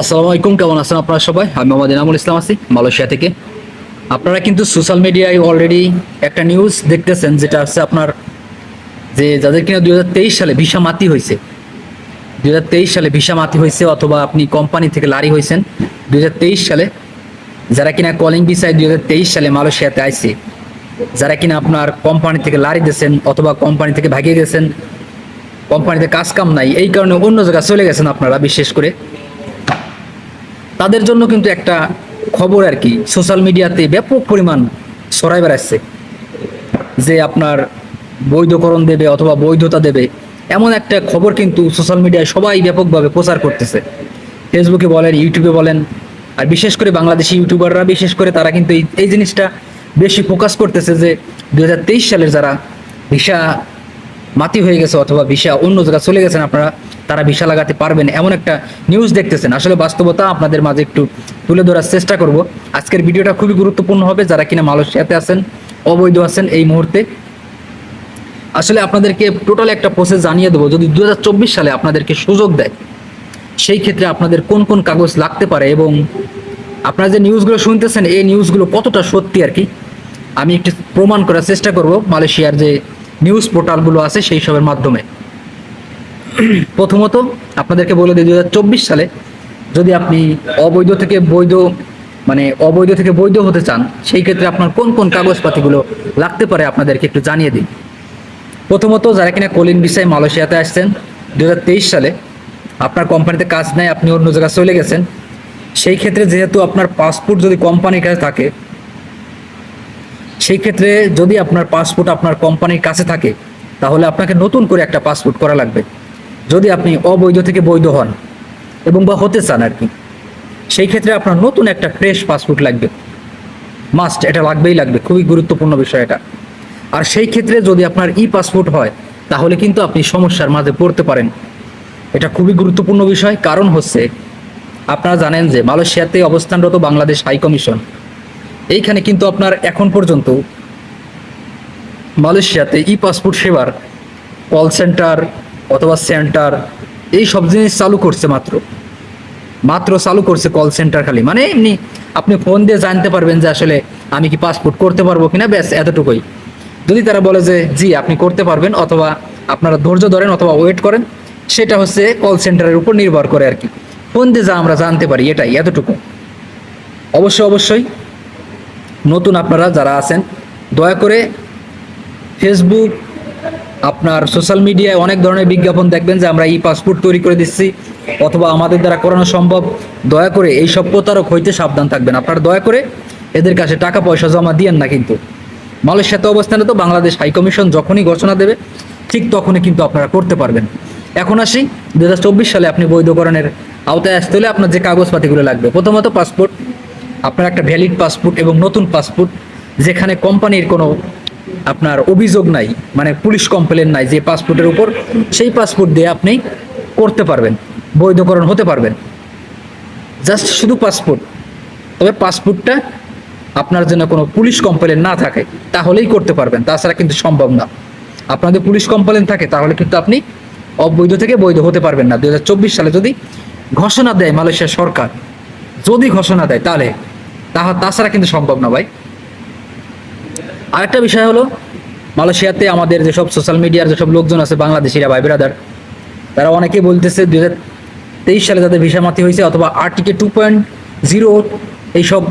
আসসালামু আলাইকুম, কেমন আছেন আপনারা সবাই? আমি মোহাম্মদ এনামুল ইসলাম আছি, মালয়েশিয়া থেকে। আপনারা কিন্তু সোশ্যাল মিডিয়ায় অলরেডি একটা নিউজ দেখতেছেন, যেটা হচ্ছে আপনার যে যাদের কিনা দুই হাজার তেইশ সালে ভিসা মাতি হয়েছে দু হাজার তেইশ সালে ভিসা মাতি হয়েছে অথবা আপনি কোম্পানি থেকে লারি হয়েছেন দু হাজার তেইশ সালে যারা কিনা কলিং ভিসায় দুই সালে মালয়েশিয়াতে আইছে, যারা কিনা আপনার কোম্পানি থেকে লারি দিয়েছেন অথবা কোম্পানি থেকে ভাগিয়ে গেছেন কোম্পানিতে কাজ কাম নাই, এই কারণে অন্য জায়গায় চলে গেছেন আপনারা বিশেষ করে। তাদের জন্য কিন্তু একটা খবর আর কি। সোশ্যাল মিডিয়াতে ব্যাপক পরিমাণ ছড়াই বেড়াচ্ছে যে আপনার বৈধকরণ দেবে অথবা বৈধতা দেবে এমন একটা খবর কিন্তু সোশ্যাল মিডিয়ায় সবাই ব্যাপকভাবে প্রচার করতেছে। ফেসবুকে বলেন ইউটিউবে বলেন, আর বিশেষ করে বাংলাদেশি ইউটিউবাররা বিশেষ করে তারা কিন্তু এই জিনিসটা বেশি ফোকাস করতেছে যে দু হাজার তেইশ সালের যারা ভিসা মাতি হয়ে গেছে অথবা ভিসা অন্য জায়গায় চলে গেছেন, আপনারা, তারা ভিসা লাগাতে পারবেন এমন একটা নিউজ দেখতেছেন। আসলে বাস্তবতা আপনাদের মাঝে একটু তুলে ধরার চেষ্টা করব। আজকের ভিডিওটা খুবই গুরুত্বপূর্ণ হবে। যারা কিনা মালয়েশিয়াতে আছেন, অবৈধ আছেন এই মুহূর্তে। আসলে আপনাদেরকে টোটাল একটা প্রসেস জানিয়ে দেবো। যদি দু হাজার চব্বিশ সালে আপনাদেরকে সুযোগ দেয়, সেই ক্ষেত্রে আপনাদের কোন কোন কাগজ লাগতে পারে এবং আপনারা যে নিউজগুলো শুনতেছেন, এই নিউজগুলো কতটা সত্যি আর কি, আমি একটু প্রমাণ করার চেষ্টা করব। মালয়েশিয়ার যে নিউজ পোর্টালগুলো আছে সেই সবের মাধ্যমে। প্রথমত আপনাদেরকে বলে দিই দু হাজার চব্বিশ সালে যদি আপনি অবৈধ থেকে বৈধ মানে অবৈধ থেকে বৈধ হতে চান, সেই ক্ষেত্রে আপনার কোন কোন কাগজপাতিগুলো লাগতে পারে আপনাদেরকে একটু জানিয়ে দিই। প্রথমত যারা কিনা কলিন বিষয়ে মালয়েশিয়াতে আসছেন, দুহাজার তেইশ সালে আপনার কোম্পানিতে কাজ নেয় আপনি অন্য জায়গায় চলে গেছেন। সেই ক্ষেত্রে যেহেতু আপনার পাসপোর্ট যদি কোম্পানির কাছে থাকে সেই ক্ষেত্রে যদি আপনার পাসপোর্ট আপনার কোম্পানির কাছে থাকে, তাহলে আপনাকে নতুন করে একটা পাসপোর্ট করা লাগবে। যদি আপনি অবৈধ থেকে বৈধ হন এবং বা হতে চান আর কি সেই ক্ষেত্রে আপনার নতুন একটা ফ্রেশ পাসপোর্ট লাগবে। মাস্ট এটা লাগবেই লাগবে, খুবই গুরুত্বপূর্ণ বিষয় এটা। আর সেই ক্ষেত্রে যদি আপনার ই পাসপোর্ট হয়, তাহলে কিন্তু আপনি সমস্যার মাঝে পড়তে পারেন। এটা খুবই গুরুত্বপূর্ণ বিষয়, কারণ হচ্ছে আপনারা জানেন যে মালয়েশিয়াতে অবস্থানরত বাংলাদেশ হাই কমিশন এইখানে কিন্তু আপনার এখন পর্যন্ত মালয়েশিয়াতে ই পাসপোর্ট সেবার কল সেন্টার অথবা সেন্টার এই সব জিনিস চালু করছে মাত্র। মাত্র চালু করছে কল সেন্টার খালি। মানে এমনি আপনি ফোন দিয়ে জানতে পারবেন যে আসলে আমি কি পাসপোর্ট করতে পারব কিনা, ব্যাস, এতটুকুই। যদি তারা বলে যে, জি, আপনি করতে পারবেন, অথবা আপনারা ধৈর্য ধরেন অথবা ওয়েট করেন, সেটা হচ্ছে কল সেন্টারের উপর নির্ভর করে আর কি। ফোন দিয়ে যা আমরা জানতে পারি, এটাই, এতটুকু। অবশ্যই অবশ্যই নতুন আপনারা যারা আছেন, দয়া করে ফেসবুক আপনার সোশ্যাল মিডিয়ায় অনেক ধরনের বিজ্ঞাপন দেখবেন যে আমরা ই পাসপোর্ট তৈরি করে দিচ্ছি, অথবা আমাদের দ্বারা করানো সম্ভব। দয়া করে এই সব প্রতারক হইতে সাবধান থাকবেন। আপনারা দয়া করে এদের কাছে টাকা পয়সা জমা দিয়েন না কিন্তু। মালয়েশিয়াতে অবস্থানে তো বাংলাদেশ হাই কমিশন যখনই ঘোষণা দেবে, ঠিক তখনই কিন্তু আপনারা করতে পারবেন। এখন আসি দুহাজার চব্বিশ সালে আপনি বৈধকরণের আওতায় আসতে হলে আপনার যে কাগজপাতিগুলো লাগবে, প্রথমত পাসপোর্ট আপনার একটা ভ্যালিড পাসপোর্ট এবং নতুন পাসপোর্ট যেখানে কোম্পানির কোনো আপনার অভিযোগ নাই মানে পুলিশ কমপ্লেন নাই যে পাসপোর্টের উপর, সেই পাসপোর্ট দিয়ে আপনি করতে পারবেন, বৈধকরণ হতে পারবেন। জাস্ট শুধু পাসপোর্ট তবে পাসপোর্টটা আপনার জন্য কোনো পুলিশ কমপ্লেন না থাকে, তাহলেই করতে পারবেন, তাছাড়া কিন্তু সম্ভব না। আপনাদের পুলিশ কমপ্লেন থাকে, তাহলে কিন্তু আপনি অবৈধ থেকে বৈধ হতে পারবেন না। দু হাজার চব্বিশ সালে যদি ঘোষণা দেয় মালয়েশিয়া সরকার, যদি ঘোষণা দেয়, তাহলে তাহা তাছাড়া কিন্তু সম্ভব না ভাই। আরেকটা বিষয় হলো, মালয়েশিয়াতে আমাদের যেসব সোশ্যাল মিডিয়ার যেসব লোকজন আছে, বাংলাদেশিরা, ভাই ব্রাদার তারা অনেকে বলতেছে দু তেইশ সালে তাদের ভিসা মাতি হয়েছে অথবা আরটিকে টু পয়েন্ট জিরো এইসব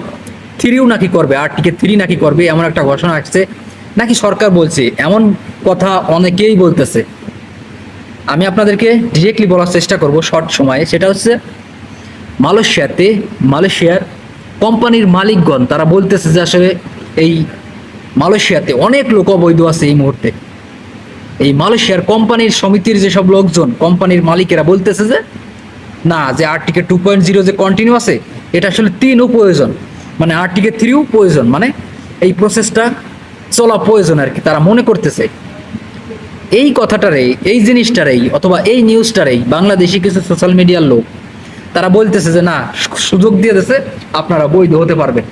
থ্রিও নাকি করবে আরটিকে থ্রি নাকি করবে, এমন একটা ঘোষণা আসছে। নাকি সরকার বলছে, এমন কথা অনেকেই বলতেছে। আমি আপনাদেরকে ডিরেক্টলি বলার চেষ্টা করব শর্ট সময়ে। সেটা হচ্ছে, মালয়েশিয়াতে, মালয়েশিয়ার কোম্পানির মালিকগণ, তারা বলতেছে যে আসলে এই মালয়েশিয়াতে অনেক লোক অবৈধ আছে এই মুহূর্তে। এই মালয়েশিয়ার কোম্পানির সমিতির যেসব লোকজন, কোম্পানির মালিকেরা বলতেছে যে, না, যে আর্টিকে টু পয়েন্ট জিরো যে কন্টিনিউ আছে, এটা আসলে তিনও প্রয়োজন। মানে আর্টিকে থ্রিও প্রয়োজন মানে এই প্রসেসটা চলা প্রয়োজন আর কি, তারা মনে করতেছে। এই কথাটারেই এই জিনিসটারেই, অথবা এই নিউজটারেই বাংলাদেশি কিছু সোশ্যাল মিডিয়ার লোক তারা বলতেছে যে না, সুযোগ দিয়ে দিয়েছে, আপনারা বৈধ হতে পারবেন।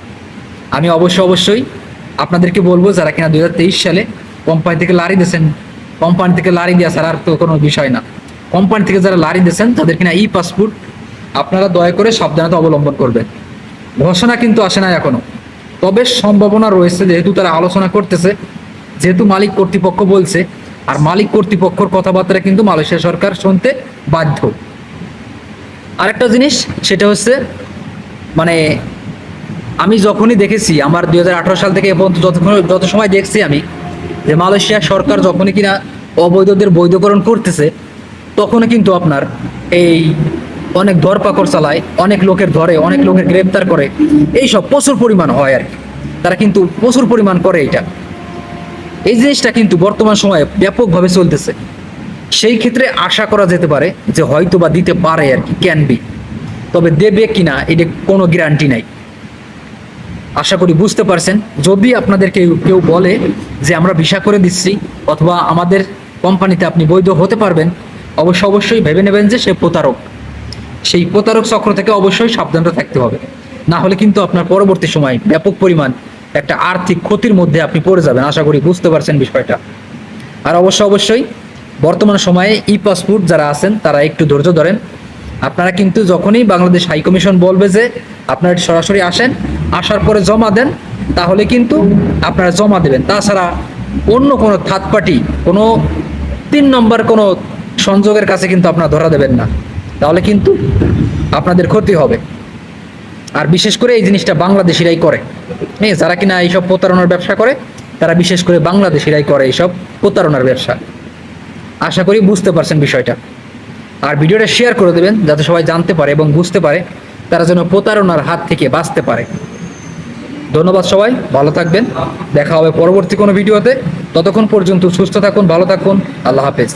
আমি অবশ্যই অবশ্যই আপনাদেরকে বলব, যারা কিনা দু হাজার তেইশ সালে কোম্পানি থেকে লারি দিয়েছেন কোম্পানি থেকে লারি দেওয়া ছাড়া আর তো কোনো বিষয় না। কোম্পানি থেকে যারা লারি দিয়েছেন, তাদের কিনা ই পাসপোর্ট আপনারা দয়া করে সাবধানতা অবলম্বন করবেন। ঘোষণা কিন্তু আসে না এখনও। তবে সম্ভাবনা রয়েছে, যেহেতু তারা আলোচনা করতেছে, যেহেতু মালিক কর্তৃপক্ষ বলছে, আর মালিক কর্তৃপক্ষর কথাবার্তা কিন্তু মালয়েশিয়া সরকার শুনতে বাধ্য। আরেকটা জিনিস, সেটা হচ্ছে মানে আমি যখনই দেখেছি, আমার দু হাজার আঠারো সাল থেকে পর্যন্ত যতক্ষণ, যত সময় দেখছি আমি, যে মালয়েশিয়া সরকার যখনই কিনা অবৈধদের বৈধকরণ করতেছে, তখনই কিন্তু আপনার এই অনেক ধরপাকড় চালায়, অনেক লোকের ধরে, অনেক লোকের গ্রেপ্তার করে, এইসব প্রচুর পরিমাণ হয় আর কি। তারা কিন্তু প্রচুর পরিমাণ করে এটা। এই জিনিসটা কিন্তু বর্তমান সময়ে ব্যাপকভাবে চলতেছে। সেই ক্ষেত্রে আশা করা যেতে পারে যে হয়তো বা দিতে পারে আর কি ক্যান বি তবে দেবে কিনা, এটা কোনো গ্যারান্টি নাই। আশা করি বুঝতে পারছেন। যদি আপনাদের কেউ কেউ বলে যে আমরা ভিসা করে দিচ্ছি, অথবা আমাদের কোম্পানিতে আপনি বৈধ হতে পারবেন, অবশ্য অবশ্যই ভেবে নেবেন যে সে প্রতারক। সেই প্রতারক চক্র থেকে অবশ্যই সাবধানতা থাকতে হবে। না হলে কিন্তু আপনার পরবর্তী সময় ব্যাপক পরিমাণ একটা আর্থিক ক্ষতির মধ্যে আপনি পড়ে যাবেন। আশা করি বুঝতে পারছেন বিষয়টা। আর অবশ্য অবশ্যই বর্তমান সময়ে ই পাসপোর্ট যারা আছেন, তারা একটু ধৈর্য ধরেন। আপনারা কিন্তু যখনই বাংলাদেশ হাই কমিশন বলবে যে আপনারা সরাসরি আসেন, আসার পরে জমা দেন, তাহলে কিন্তু আপনারা জমা দেবেন। তাছাড়া অন্য কোনো থার্ড পার্টি কোনো তিন নম্বর কোনো সংযোগের কাছে কিন্তু আপনারা ধরা দেবেন না। তাহলে কিন্তু আপনাদের ক্ষতি হবে। আর বিশেষ করে এই জিনিসটা বাংলাদেশিরাই করে। হ্যাঁ যারা কিনা এইসব প্রতারণার ব্যবসা করে, তারা বিশেষ করে বাংলাদেশিরাই করে এইসব প্রতারণার ব্যবসা। আশা করি বুঝতে পারছেন বিষয়টা। আর ভিডিওটা শেয়ার করে দেবেন, যাতে সবাই জানতে পারে এবং বুঝতে পারে তারা যেন প্রতারণার হাত থেকে বাঁচতে পারে। ধন্যবাদ সবাই, ভালো থাকবেন। দেখা হবে পরবর্তী কোনো ভিডিওতে। ততক্ষণ পর্যন্ত সুস্থ থাকুন, ভালো থাকুন। আল্লাহ হাফেজ।